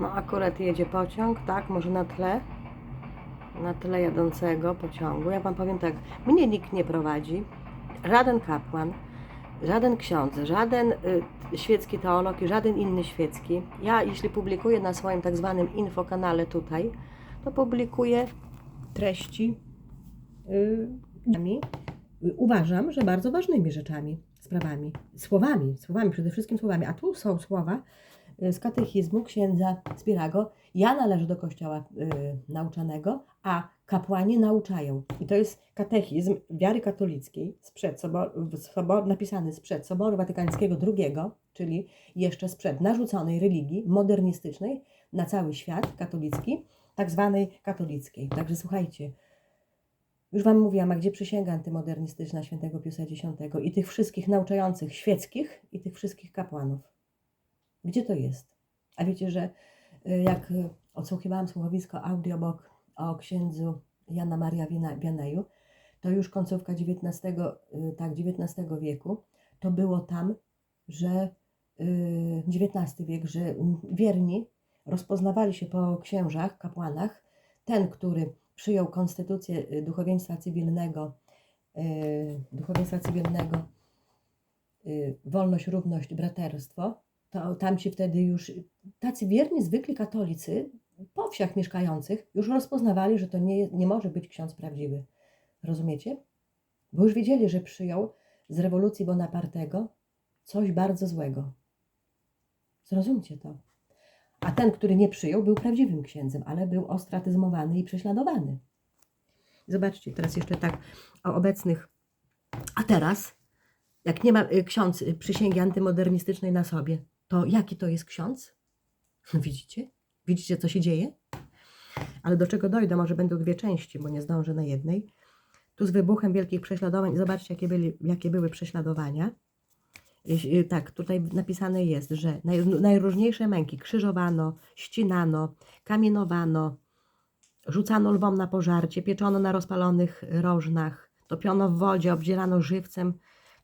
No akurat jedzie pociąg, tak, może na tle, na tle jadącego pociągu. Ja Wam powiem tak, mnie nikt nie prowadzi, żaden kapłan, żaden ksiądz, żaden y, świecki teolog i żaden inny świecki. Ja jeśli publikuję na swoim tak zwanym infokanale tutaj, to publikuję treści y, uważam, że bardzo ważnymi rzeczami, sprawami, słowami, słowami, przede wszystkim słowami. A tu są słowa z katechizmu księdza Spirago. Ja należę do kościoła y, nauczanego, a kapłani nauczają. I to jest katechizm wiary katolickiej sprzed sobor, sobor, napisany sprzed Soboru Watykańskiego II, czyli jeszcze sprzed narzuconej religii modernistycznej na cały świat katolicki, tak zwanej katolickiej. Także słuchajcie, już Wam mówiłam, a gdzie przysięga antymodernistyczna świętego Piusa X i tych wszystkich nauczających świeckich i tych wszystkich kapłanów. Gdzie to jest? A wiecie, że y, jak y, odsłuchiwałam słuchowisko audiobook o księdzu Jana Maria Wianeju, to już końcówka XIX, y, tak, XIX wieku, to było tam, że XIX wiek, że wierni rozpoznawali się po księżach, kapłanach. Ten, który przyjął konstytucję duchowieństwa cywilnego, duchowieństwa cywilnego, wolność, równość, braterstwo, to tamci wtedy już, tacy wierni, zwykli katolicy, po wsiach mieszkających, już rozpoznawali, że to nie, nie może być ksiądz prawdziwy. Rozumiecie? Bo już wiedzieli, że przyjął z rewolucji Bonapartego coś bardzo złego. Zrozumcie to. A ten, który nie przyjął, był prawdziwym księdzem, ale był ostratyzmowany i prześladowany. Zobaczcie, teraz jeszcze tak o obecnych. A teraz, jak nie ma y, ksiądz y, przysięgi antymodernistycznej na sobie, to jaki to jest ksiądz? Widzicie? Widzicie, co się dzieje? Ale do czego dojdę? Może będą dwie części, bo nie zdążę na jednej. Tu z wybuchem wielkich prześladowań, zobaczcie, jakie, byli, jakie były prześladowania. Y, Tak, tutaj napisane jest, że naj, najróżniejsze męki krzyżowano, ścinano, kamienowano, rzucano lwom na pożarcie, pieczono na rozpalonych rożnach, topiono w wodzie, obdzierano żywcem,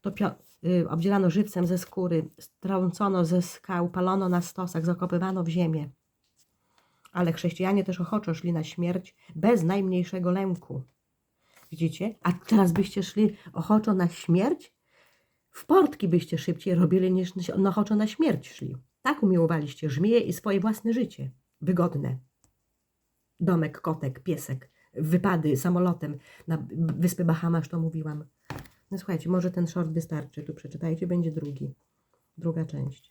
topio, y, obdzierano żywcem ze skóry, strącono ze skał, palono na stosach, zakopywano w ziemię. Ale chrześcijanie też ochoczo szli na śmierć bez najmniejszego lęku. Widzicie? A teraz byście szli ochoczo na śmierć? W portki byście szybciej robili niż ochoczo na śmierć szli. Tak umiłowaliście żmiję i swoje własne życie. Wygodne. Domek, kotek, piesek, wypady samolotem na wyspy Bahamasz, to mówiłam. No słuchajcie, może ten short wystarczy. Tu przeczytajcie, będzie drugi. Druga część.